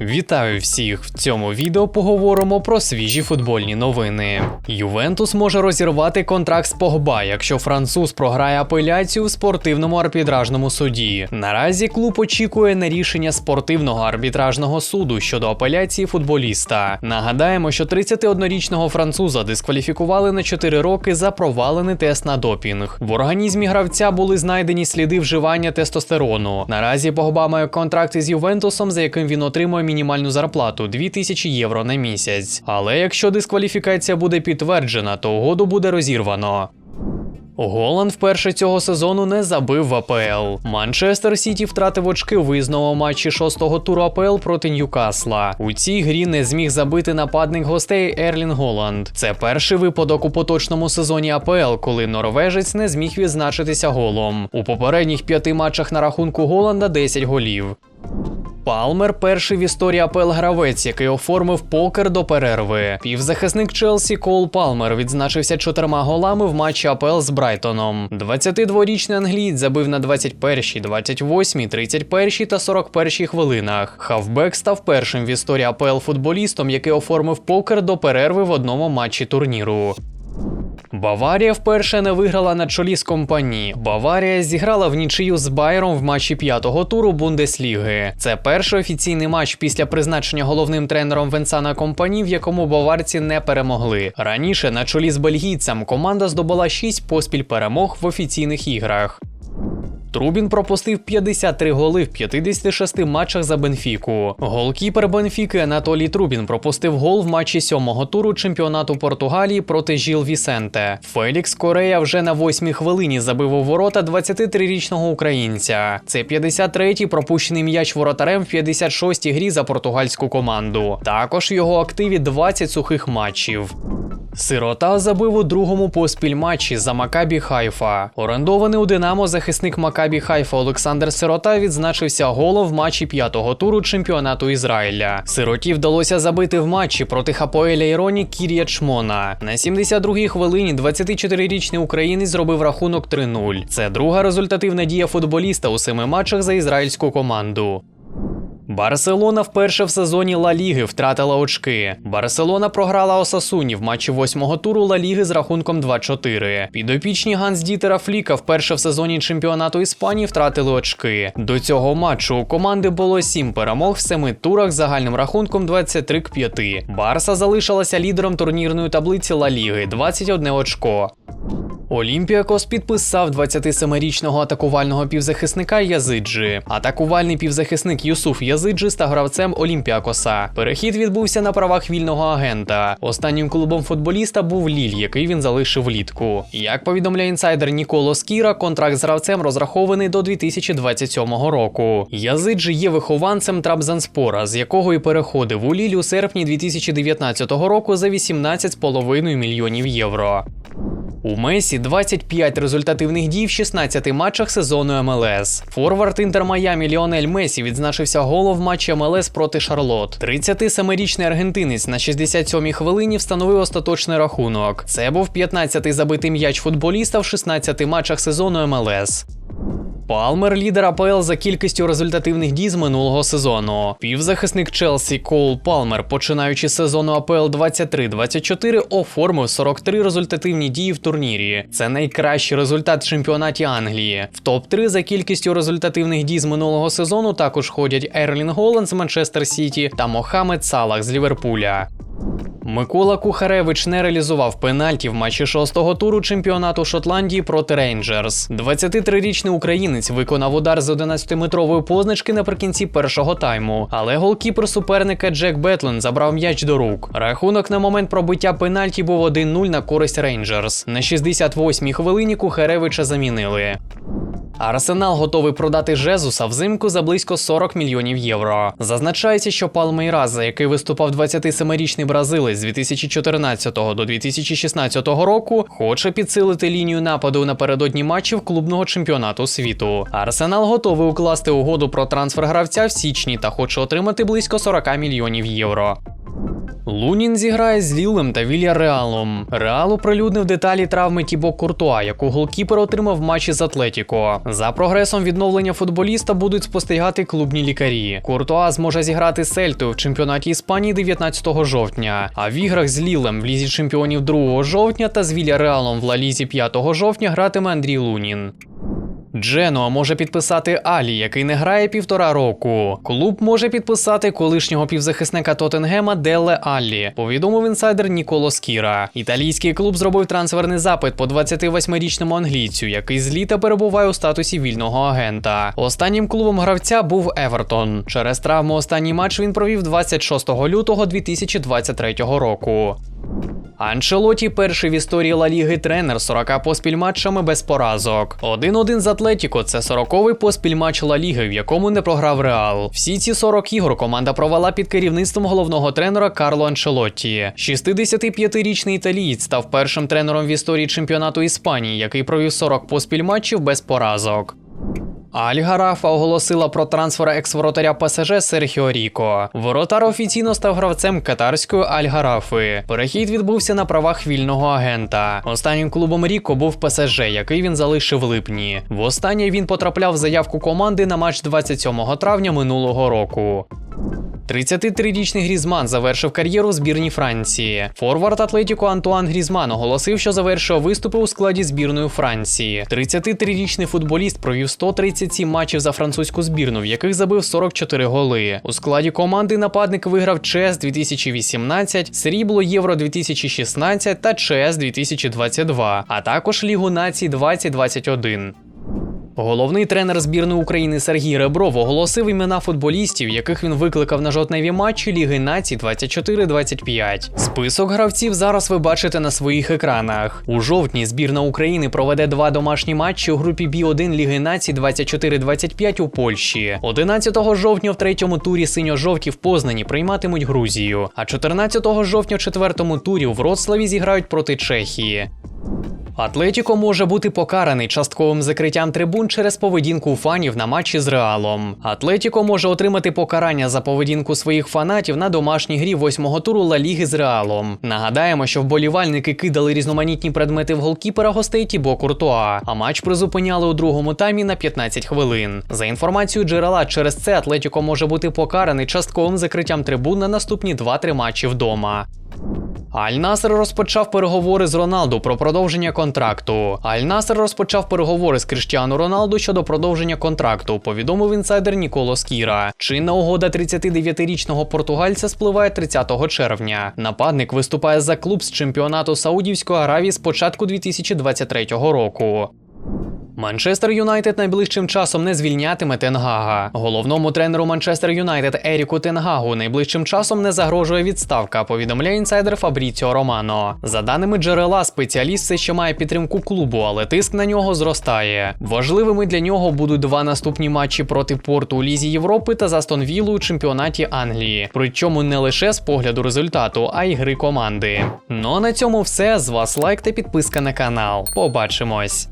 Вітаю всіх! В цьому відео поговоримо про свіжі футбольні новини. Ювентус може розірвати контракт з Погба, якщо француз програє апеляцію в спортивному арбітражному суді. Наразі клуб очікує на рішення спортивного арбітражного суду щодо апеляції футболіста. Нагадаємо, що 31-річного француза дискваліфікували на 4 роки за провалений тест на допінг. В організмі гравця були знайдені сліди вживання тестостерону. Наразі Погба має контракт із Ювентусом, за яким він отримує мінімальну зарплату 2000 євро на місяць. Але якщо дискваліфікація буде підтверджена, то угоду буде розірвано. Голланд вперше цього сезону не забив в АПЛ. Манчестер Сіті втратив очки у матчі шостого туру АПЛ проти Ньюкасла. У цій грі не зміг забити нападник гостей Ерлін Голланд. Це перший випадок у поточному сезоні АПЛ, коли норвежець не зміг відзначитися голом. У попередніх п'яти матчах на рахунку Голланда 10 голів. Палмер перший в історії АПЛ гравець, який оформив покер до перерви. Півзахисник Челсі Кол Палмер відзначився чотирма голами в матчі АПЛ з Брайтоном. 22-річний англієць забив на 21, 28, 31 та 41 хвилинах. Хавбек став першим в історії АПЛ футболістом, який оформив покер до перерви в одному матчі турніру. Баварія вперше не виграла на чолі з компанії. Баварія зіграла в нічию з Байером в матчі п'ятого туру Бундесліги. Це перший офіційний матч після призначення головним тренером Венсана компані, в якому баварці не перемогли. Раніше на чолі з бельгійцем команда здобула 6 поспіль перемог в офіційних іграх. Трубін пропустив 53 голи в 56 матчах за Бенфіку. Голкіпер Бенфіки Анатолій Трубін пропустив гол в матчі сьомого туру чемпіонату Португалії проти Жіл Вісенте. Фелікс Корея вже на восьмій хвилині забив у ворота 23-річного українця. Це 53-й пропущений м'яч воротарем в 56-й грі за португальську команду. Також в його активі 20 сухих матчів. Сирота забив у другому поспіль матчі за Макабі Хайфа. Орендований у Динамо захисник Макабі Хайфа Олександр Сирота відзначився голом в матчі п'ятого туру чемпіонату Ізраїля. Сироті вдалося забити в матчі проти Хапоеля Іроні Кір'я Чмона. На 72-й хвилині 24-річний українець зробив рахунок 3-0. Це друга результативна дія футболіста у семи матчах за ізраїльську команду. Барселона вперше в сезоні Ла Ліги втратила очки. Барселона програла Осасуні в матчі восьмого туру Ла Ліги з рахунком 2-4. Підопічні Ганс Дітера Фліка вперше в сезоні чемпіонату Іспанії втратили очки. До цього матчу у команди було сім перемог в семи турах загальним рахунком 23 к 5. Барса залишилася лідером турнірної таблиці Ла Ліги 21 очко. Олімпіакос підписав 27-річного атакувального півзахисника Язиджі. Атакувальний півзахисник Юсуф Язиджі став гравцем Олімпіакоса. Перехід відбувся на правах вільного агента. Останнім клубом футболіста був Ліль, який він залишив влітку. Як повідомляє інсайдер Ніколо Скіра, контракт з гравцем розрахований до 2027 року. Язиджі є вихованцем Трабзанспора, з якого і переходив у Ліль у серпні 2019 року за 18,5 мільйонів євро. У Месі 25 результативних дій в 16 матчах сезону МЛС. Форвард Інтер Майамі Ліонель Месі відзначився голом в матчі МЛС проти Шарлот. 37-річний аргентинець на 67-й хвилині встановив остаточний рахунок. Це був 15-й забитий м'яч футболіста в 16 матчах сезону МЛС. Палмер лідер АПЛ за кількістю результативних дій з минулого сезону. Півзахисник Челсі Коул Палмер, починаючи з сезону АПЛ 23-24, оформив 43 результативні дії в турнірі. Це найкращий результат в чемпіонаті Англії. В топ-3 за кількістю результативних дій з минулого сезону також ходять Ерлін Голланд з Манчестер Сіті та Мохамед Салах з Ліверпуля. Микола Кухаревич не реалізував пенальті в матчі шостого туру чемпіонату Шотландії проти Рейнджерс. 23-річний українець виконав удар з 11-метрової позначки наприкінці першого тайму, але голкіпер суперника Джек Бетлен забрав м'яч до рук. Рахунок на момент пробиття пенальті був 1-0 на користь Рейнджерс. На 68-й хвилині Кухаревича замінили. Арсенал готовий продати Жезуса взимку за близько 40 мільйонів євро. Зазначається, що Палмейраза, який виступав 27-річний бразилець з 2014 до 2016 року, хоче підсилити лінію нападу напередодні матчів клубного чемпіонату світу. Арсенал готовий укласти угоду про трансфер гравця в січні та хоче отримати близько 40 мільйонів євро. Лунін зіграє з Лілем та Вільяреалом. Реал оприлюднив деталі травми Тібо Куртуа, яку голкіпер отримав в матчі з Атлетіко. За прогресом відновлення футболіста будуть спостерігати клубні лікарі. Куртуа зможе зіграти з Сельтою в чемпіонаті Іспанії 19 жовтня. А в іграх з Лілем в лізі чемпіонів 2 жовтня та з Вільяреалом в Ла Лізі 5 жовтня гратиме Андрій Лунін. Дженуа може підписати Алі, який не грає півтора року. Клуб може підписати колишнього півзахисника Тоттенгема Делле Аллі, повідомив інсайдер Ніколо Скіра. Італійський клуб зробив трансферний запит по 28-річному англійцю, який з літа перебуває у статусі вільного агента. Останнім клубом гравця був Евертон. Через травму останній матч він провів 26 лютого 2023 року. Анчелоті перший в історії Ла Ліги тренер 40 поспіль матчами без поразок. 1-1 з Атлетіко це 40-й поспіль матч Ла Ліги, в якому не програв Реал. Всі ці 40 ігор команда провела під керівництвом головного тренера Карло Анчелотті. 65-річний італієць став першим тренером в історії чемпіонату Іспанії, який провів 40 поспіль матчів без поразок. Аль-Гарафа оголосила про трансфер екс-воротаря ПСЖ Серхіо Ріко. Воротар офіційно став гравцем катарської Аль-Гарафи. Перехід відбувся на правах вільного агента. Останнім клубом Ріко був ПСЖ, який він залишив в липні. Востаннє він потрапляв в заявку команди на матч 27 травня минулого року. 33-річний Грізман завершив кар'єру в збірній Франції. Форвард Атлетіко Антуан Грізман оголосив, що завершив виступи у складі збірної Франції. 33-річний футболіст провів 137 матчів за французьку збірну, в яких забив 44 голи. У складі команди нападник виграв ЧС 2018, срібло Євро 2016 та ЧС 2022, а також Лігу націй 2021. Головний тренер збірної України Сергій Ребров оголосив імена футболістів, яких він викликав на жовтневі матчі Ліги націй 24-25. Список гравців зараз ви бачите на своїх екранах. У жовтні збірна України проведе два домашні матчі у групі Бі-1 Ліги націй 24-25 у Польщі. 11 жовтня в третьому турі синьо-жовті в Познані прийматимуть Грузію, а 14 жовтня в четвертому турі у Вроцлаві зіграють проти Чехії. Атлетіко може бути покараний частковим закриттям трибун через поведінку фанів на матчі з Реалом. Атлетіко може отримати покарання за поведінку своїх фанатів на домашній грі восьмого туру Ла Ліги з Реалом. Нагадаємо, що вболівальники кидали різноманітні предмети в голкіпера гостей Тібо Куртуа, а матч призупиняли у другому таймі на 15 хвилин. За інформацією джерела, через це Атлетіко може бути покараний частковим закриттям трибун на наступні 2-3 матчі вдома. Аль-Наср розпочав переговори з Роналду про продовження контракту. Аль-Наср розпочав переговори з Кріштіану Роналду щодо продовження контракту, повідомив інсайдер Ніколо Скіра. Чинна угода 39-річного португальця спливає 30 червня. Нападник виступає за клуб з чемпіонату Саудівської Аравії з початку 2023 року. Манчестер Юнайтед найближчим часом не звільнятиме Тенгага. Головному тренеру Манчестер Юнайтед Еріку Тенгагу найближчим часом не загрожує відставка, повідомляє інсайдер Фабріціо Романо. За даними джерела, спеціаліст все ще має підтримку клубу, але тиск на нього зростає. Важливими для нього будуть два наступні матчі проти порту у Лізі Європи та за Астон у чемпіонаті Англії. Причому не лише з погляду результату, а й гри команди. Ну а на цьому все. З вас лайк та підписка на канал. Побачимось.